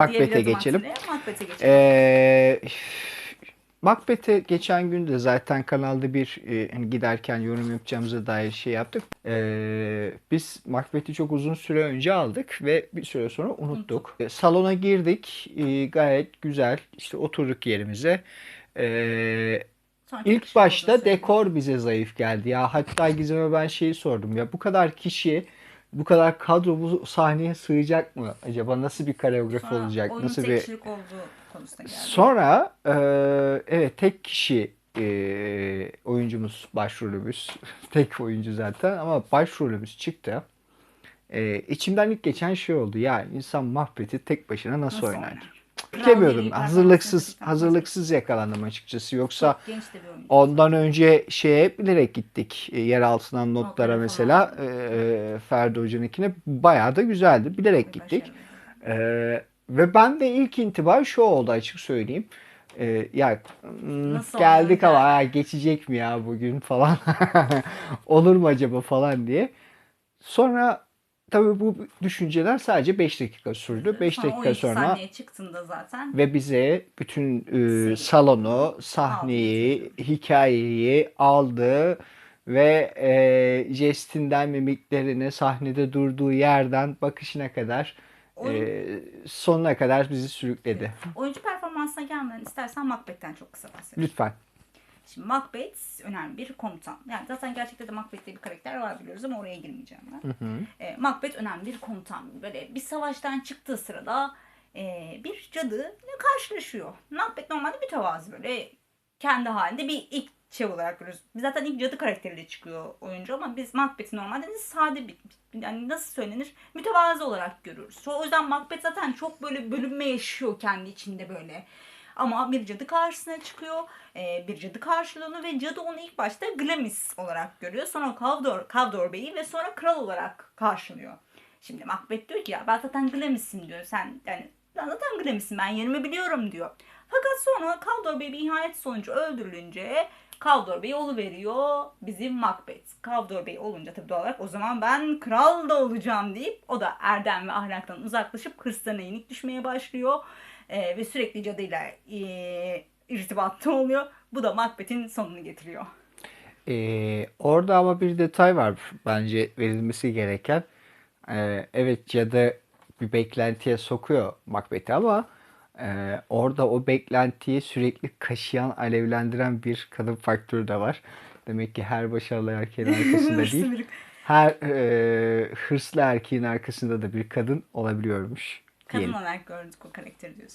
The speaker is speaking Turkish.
Macbeth'e geçelim. Macbeth'e geçelim. Ee, Macbeth'e geçen gün de zaten kanalda bir e, hani giderken yorum yapacağımıza dair şey yaptık. Ee, biz Macbeth'i çok uzun süre önce aldık ve bir süre sonra unuttuk. Ee, Salona girdik. Ee, gayet güzel. İşte oturduk yerimize. Ee, Sonra İlk başta dekor bize zayıf geldi ya. Hatta Gizem'e ben şeyi sordum ya bu kadar kişi bu kadar kadro bu sahneye sığacak mı? Acaba nasıl bir koreografi Sonra olacak? oyun Nasıl tek bir kişilik olduğu konusuna geldi. Sonra e, evet tek kişi e, oyuncumuz başrolümüz tek oyuncu zaten ama başrolümüz çıktı. E, içimden ilk geçen şey oldu ya insan Macbeth'i tek başına nasıl, Nasıl oynar? oynar? Bilemiyordum. Kral Hazırlıksız hazırlıksız yakalandım açıkçası. Yoksa. Ondan önce şeye bilerek gittik. E, yer altından notlara mesela e, Ferdi Hoca'nınkine bayağı da güzeldi. Bilerek gittik. E, ve ben de ilk intiba şu oldu açık söyleyeyim. E, ya Nasıl geldik ama ha, geçecek mi ya bugün falan. Olur mu acaba falan diye. Sonra tabii bu düşünceler sadece 5 dakika sürdü. 5 Sonra o dakika iki sonra sahneye çıktığında zaten ve bize bütün e, salonu, sahneyi, hikayeyi aldı ve e, jestinden mimiklerine, sahnede durduğu yerden bakışına kadar Oyun- e, sonuna kadar bizi sürükledi. oyuncu performansına gelmeden istersen Macbeth'ten çok kısa bahsedeyim. Lütfen. Şimdi Macbeth önemli bir komutan. Yani zaten gerçekte de Macbeth diye bir karakter var biliyoruz ama oraya girmeyeceğim ben. E, Macbeth önemli bir komutan. Böyle bir savaştan çıktığı sırada e, bir cadı ile karşılaşıyor. Macbeth normalde mütevazı böyle kendi halinde bir ilk şey olarak görüyoruz. Biz zaten ilk cadı karakteriyle çıkıyor oyuncu ama biz Macbeth'i normalde de sade bir yani nasıl söylenir mütevazı olarak görüyoruz. O yüzden Macbeth zaten çok böyle bölünme yaşıyor kendi içinde böyle. Ama bir cadı karşısına çıkıyor. e, bir cadı karşılığını ve cadı onu ilk başta Glamis olarak görüyor. Sonra Kavdor, Kavdor Bey'i ve sonra kral olarak karşılıyor. Şimdi Macbeth diyor ki ya ben zaten Glamis'im diyor. Sen yani ben zaten Glamis'im ben yerimi biliyorum diyor. Fakat sonra Kavdor Bey bir ihanet sonucu öldürülünce Kavdor Bey veriyor bizim Macbeth. Kavdor Bey olunca tabii doğal olarak o zaman ben kral da olacağım deyip o da erdem ve ahlaktan uzaklaşıp hırslarına yenik düşmeye başlıyor. Ee, ve sürekli cadıyla e, irtibatta oluyor. Bu da Macbeth'in sonunu getiriyor. E, orada ama bir detay var bence verilmesi gereken. E, evet cadı bir beklentiye sokuyor Macbeth'i ama e, orada o beklentiyi sürekli kaşıyan, alevlendiren bir kadın faktörü de var. Demek ki her başarılı erkeğin arkasında değil, her e, hırslı erkeğin arkasında da bir kadın olabiliyormuş kadın olarak gördük o karakteri diyorsun.